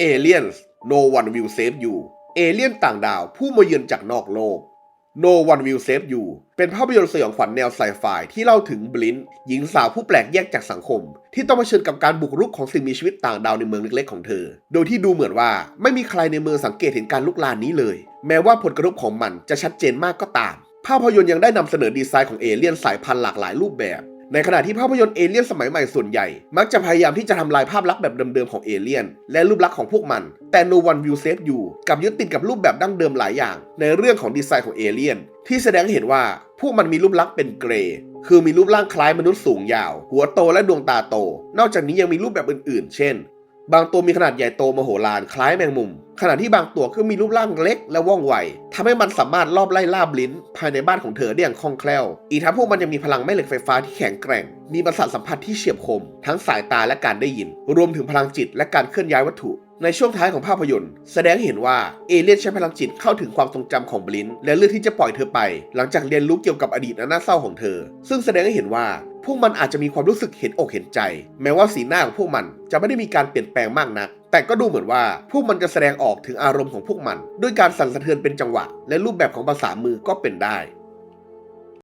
Aliens No One Will Save You เอเลียนต่างดาวผู้มาเยือนจากนอกโลก No One Will Save You เป็นภาพยนตร์สยองขวัญแนวไซไฟที่เล่าถึงบลินหญิงสาวผู้แปลกแยกจากสังคม ที่ต้องเผชิญกับการบุกรุกของสิ่งมีชีวิตต่างดาวในเมืองเล็กๆของเธอ โดยที่ดูเหมือนว่าไม่มีใครในเมืองสังเกตเห็นการลุกลามนี้เลย แม้ว่าผลกระทบของมันจะชัดเจนมากก็ตาม ภาพยนตร์ยังได้นำเสนอดีไซน์ของเอเลี่ยนสายพันธุ์หลากหลายรูปแบบ ในขณะที่ภาพยนตร์เอเลี่ยนสมัยใหม่ส่วนใหญ่ มักจะพยายามที่จะทำลายภาพลักษณ์แบบเดิมๆของเอเลี่ยนและรูปลักษณ์ของพวกมัน แต่ No One Will Save You กับยึดติดกับรูปแบบดั้งเดิมหลายอย่าง ในเรื่องของดีไซน์ของเอเลี่ยนที่แสดงให้เห็นว่าพวกมันมีรูปลักษณ์เป็นเกรย์คือมีรูปร่างคล้ายมนุษย์สูงยาว หัวโตและดวงตาโต นอกจากนี้ยังมีรูปแบบอื่นๆ เช่น บางตัวมีขนาดใหญ่โตมโหฬารคล้ายแมงมุม ขณะที่บางตัวก็มีรูปร่างเล็กและว่องไวทำให้มันสามารถลอบไล่ล่าบลินภายในบ้านของเธอได้อย่างคล่องแคล่ว อีกทั้งพวกมันยังมีพลังแม่เหล็กไฟฟ้าที่แข็งแกร่ง มีประสาทสัมผัสที่เฉียบคม ทั้งสายตาและการได้ยิน รวมถึงพลังจิตและการเคลื่อนย้ายวัตถุ ในช่วงท้ายของภาพยนตร์ แสดงเห็นว่าเอเลี่ยนใช้พลังจิตเข้าถึงความทรงจำของบลินและเลือกที่จะปล่อยเธอไป หลังจากเรียนรู้เกี่ยวกับอดีตอันน่าเศร้าของเธอ ซึ่งแสดงให้เห็นว่า พวกมันอาจจะมีความรู้สึกเห็นอกเห็นใจ แม้ว่าสีหน้าของพวกมันจะไม่ได้มีการเปลี่ยนแปลงมากนัก แต่ก็ดูเหมือนว่าพวกมันจะแสดงออกถึงอารมณ์ของพวกมัน ด้วยการสั่นสะเทือนเป็นจังหวะ และรูปแบบของภาษามือก็เป็นได้